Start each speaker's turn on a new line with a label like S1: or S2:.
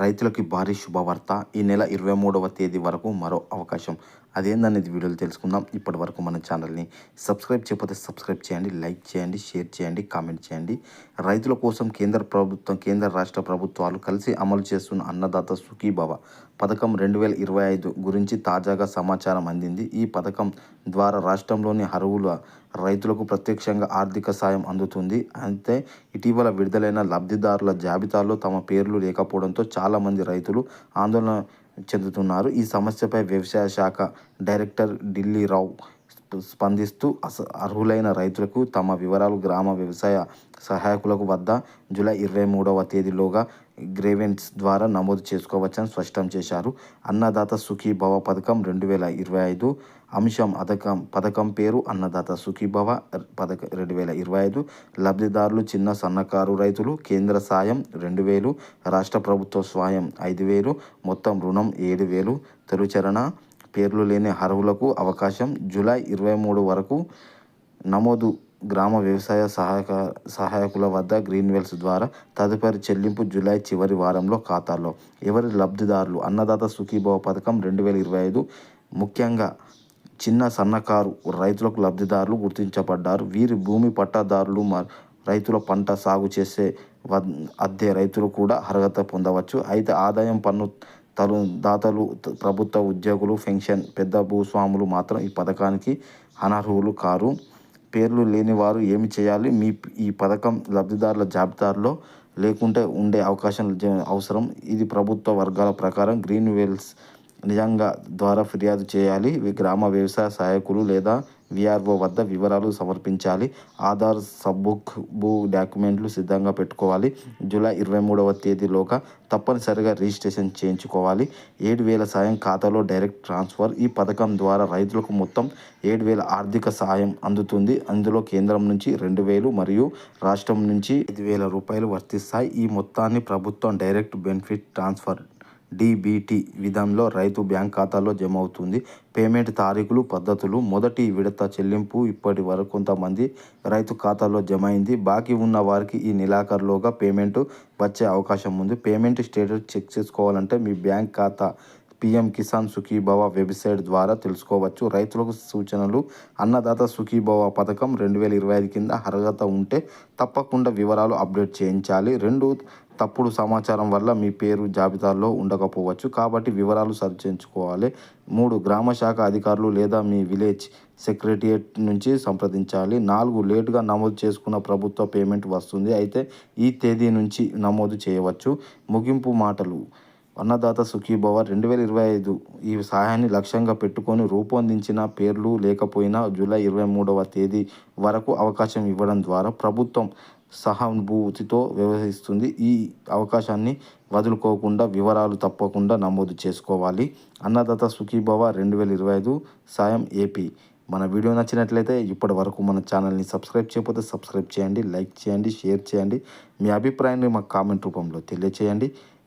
S1: రైతులకి భారీ శుభవార్త. ఈ నెల ఇరవై మూడవ తేదీ వరకు మరో అవకాశం. అదేందనేది వీడియోలు తెలుసుకుందాం. ఇప్పటి వరకు మన ఛానల్ని సబ్స్క్రైబ్ చేయకపోతే సబ్స్క్రైబ్ చేయండి లైక్ చేయండి షేర్ చేయండి కామెంట్ చేయండి. రైతుల కోసం కేంద్ర ప్రభుత్వం కేంద్ర రాష్ట్ర ప్రభుత్వాలు కలిసి అమలు చేస్తున్న అన్నదాత సుఖీభవ పథకం రెండు వేల ఇరవై ఐదు గురించి తాజాగా సమాచారం అందింది. ఈ పథకం ద్వారా రాష్ట్రంలోని అరువుల రైతులకు ప్రత్యక్షంగా ఆర్థిక సాయం అందుతుంది. అయితే ఇటీవల విడుదలైన లబ్ధిదారుల జాబితాలో తమ పేర్లు లేకపోవడంతో చాలామంది రైతులు ఆందోళన చెందుతున్నారు. ఈ సమస్యపై వ్యవసాయ శాఖ డైరెక్టర్ ఢిల్లీ రావు స్పందిస్తూ అస అర్హులైన రైతులకు తమ వివరాలు గ్రామ వ్యవసాయ సహాయకులకు వద్ద జూలై ఇరవై మూడవ తేదీలోగా గ్రేవెన్స్ ద్వారా నమోదు చేసుకోవచ్చని స్పష్టం చేశారు. అన్నదాత సుఖీభవ పథకం రెండు వేల ఇరవై ఐదు అంశం అథకం పథకం పేరు అన్నదాత సుఖీభవ పథక రెండు వేల ఇరవై ఐదు లబ్ధిదారులు చిన్న సన్నకారు రైతులు కేంద్ర సాయం రెండు వేలు రాష్ట్ర ప్రభుత్వ స్వాయం ఐదు వేలు మొత్తం రుణం ఏడు వేలు తొలిచరణ పేర్లు లేని అర్హులకు అవకాశం జూలై ఇరవై మూడు వరకు నమోదు గ్రామ వ్యవసాయ సహాయక సహాయకుల వద్ద గ్రీన్వెల్స్ ద్వారా తదుపరి చెల్లింపు జూలై చివరి వారంలో ఖాతాలో ఎవరి లబ్ధిదారులు? అన్నదాత సుఖీభవ పథకం రెండు వేల ఇరవై ఐదు ముఖ్యంగా చిన్న సన్నకారు రైతులకు లబ్ధిదారులు గుర్తించబడ్డారు. వీరి భూమి పట్టాదారులు రైతుల పంట సాగు చేసే అద్దె రైతులు కూడా అర్హత పొందవచ్చు. అయితే ఆదాయం పన్ను తలు దాతలు ప్రభుత్వ ఉద్యోగులు పెన్షన్ పెద్ద భూస్వాములు మాత్రం ఈ పథకానికి అనర్హులు కారు. పేర్లు లేని వారు ఏమి చేయాలి? మీ ఈ పథకం లబ్ధిదారుల జాబితాలో లేకుంటే ఉండే అవకాశం అవసరం. ఇది ప్రభుత్వ వర్గాల ప్రకారం గ్రీన్ వెల్స్ నిజంగా ద్వారా ఫిర్యాదు చేయాలి. గ్రామ వ్యవసాయ సహాయకులు లేదా విఆర్ఓ వద్ద వివరాలు సమర్పించాలి. ఆధార్ సబ్బుక్ భూ డాక్యుమెంట్లు సిద్ధంగా పెట్టుకోవాలి. జూలై ఇరవై మూడవ తేదీలోగా తప్పనిసరిగా రిజిస్ట్రేషన్ చేయించుకోవాలి. ఏడు వేల సాయం ఖాతాలో డైరెక్ట్ ట్రాన్స్ఫర్. ఈ పథకం ద్వారా రైతులకు మొత్తం ఏడు వేల ఆర్థిక సాయం అందుతుంది. అందులో కేంద్రం నుంచి రెండు వేలు మరియు రాష్ట్రం నుంచి ఐదు వేల రూపాయలు వర్తిస్తాయి. ఈ మొత్తాన్ని ప్రభుత్వం డైరెక్ట్ బెనిఫిట్ ట్రాన్స్ఫర్ డిబిటి విధంలో రైతు బ్యాంక్ ఖాతాలో జమ అవుతుంది పేమెంట్ తారీఖులు పద్ధతులు మొదటి విడత చెల్లింపు ఇప్పటి వరకు కొంతమంది రైతు ఖాతాలో జమ అయింది బాకీ ఉన్న వారికి ఈ నెలాఖరులోగా పేమెంట్ వచ్చే అవకాశం ఉంది. పేమెంట్ స్టేటస్ చెక్ చేసుకోవాలంటే మీ బ్యాంక్ ఖాతా పిఎం కిసాన్ సుఖీభవ వెబ్సైట్ ద్వారా తెలుసుకోవచ్చు. రైతులకు సూచనలు అన్నదాత సుఖీభవ పథకం రెండు వేల ఇరవై ఐదు కింద అర్హత ఉంటే తప్పకుండా వివరాలు అప్డేట్ చేయించాలి. రెండు తప్పుడు సమాచారం వల్ల మీ పేరు జాబితాలో ఉండకపోవచ్చు కాబట్టి వివరాలు సరిచేయించుకోవాలి మూడు గ్రామ శాఖ అధికారులు లేదా మీ విలేజ్ సెక్రటరియట్ నుంచి సంప్రదించాలి. నాలుగు లేటుగా నమోదు చేసుకున్న ప్రభుత్వ పేమెంట్ వస్తుంది. అయితే ఈ తేదీ నుంచి నమోదు చేయవచ్చు. ముగింపు మాటలు. అన్నదాత సుఖీభవ రెండు వేల ఇరవై ఐదు ఈ సహాయాన్ని లక్ష్యంగా పెట్టుకొని రూపొందించిన పేర్లు లేకపోయినా జూలై ఇరవై మూడవ తేదీ వరకు అవకాశం ఇవ్వడం ద్వారా ప్రభుత్వం సహానుభూతితో వ్యవహరిస్తుంది. ఈ అవకాశాన్ని వదులుకోకుండా వివరాలు తప్పకుండా నమోదు చేసుకోవాలి. అన్నదాత సుఖీభవ రెండు వేల ఇరవై ఐదు సాయం ఏపీ. మన వీడియో నచ్చినట్లయితే ఇప్పటి వరకు మన ఛానల్ని సబ్స్క్రైబ్ చేయకపోతే సబ్స్క్రైబ్ చేయండి లైక్ చేయండి షేర్ చేయండి. మీ అభిప్రాయాన్ని మాకు కామెంట్ రూపంలో తెలియచేయండి.